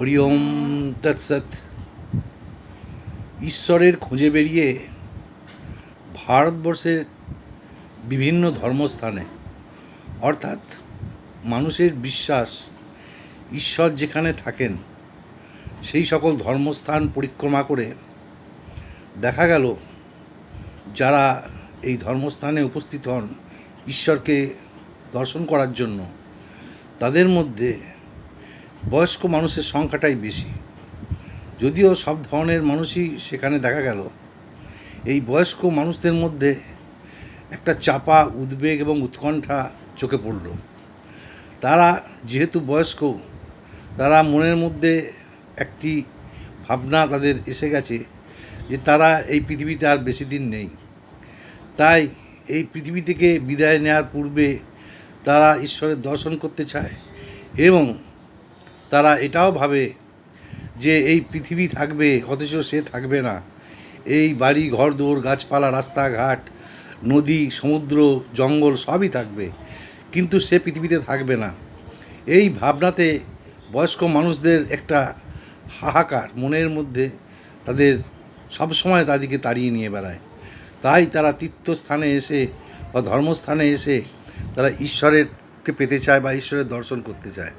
হরি ওম তৎসৎ। ঈশ্বরের খুঁজে বেরিয়ে ভারতবর্ষের বিভিন্ন ধর্মস্থানে, অর্থাৎ মানুষের বিশ্বাস, ঈশ্বর যেখানে থাকেন, সেই সকল ধর্মস্থান পরিক্রমা করে দেখা গেল যারা এই ধর্মস্থানে উপস্থিত হন ঈশ্বরকে দর্শন করার জন্য। তাদের মধ্যে বয়স্ক মানুষের সংখ্যাটাই বেশি। যদিও সব ধরনের মানুষই সেখানে দেখা গেল। এই বয়স্ক মানুষদের মধ্যে একটা চাপা, উদ্বেগ এবং উৎকণ্ঠা চোখে পড়ল। তারা যেহেতু বয়স্ক, তারা মনের মধ্যে একটি ভাবনা তাদের এসে গেছে যে তারা এই পৃথিবীতে আর বেশি দিন নেই। তাই এই পৃথিবী থেকে বিদায় নেওয়ার পূর্বে তারা ঈশ্বরের দর্শন করতে চায় এবং তারা এটাও ভাবে যে এই পৃথিবী থাকবে, অথচ সে থাকবে না। এই বাড়ি, ঘর দৌড় গাছপালা, রাস্তাঘাট, নদী, সমুদ্র, জঙ্গল সবই থাকবে। কিন্তু সে পৃথিবীতে থাকবে না। এই ভাবনাতে বয়স্ক মানুষদের একটা হাহাকার মনের মধ্যে তাদের সবসময় তাদেরকে তাড়িয়ে নিয়ে বেড়ায়। তাই তারা তীর্থস্থানে এসে বা ধর্মস্থানে এসে তারা ঈশ্বরেরকে পেতে চায় বা ঈশ্বরের দর্শন করতে চায়।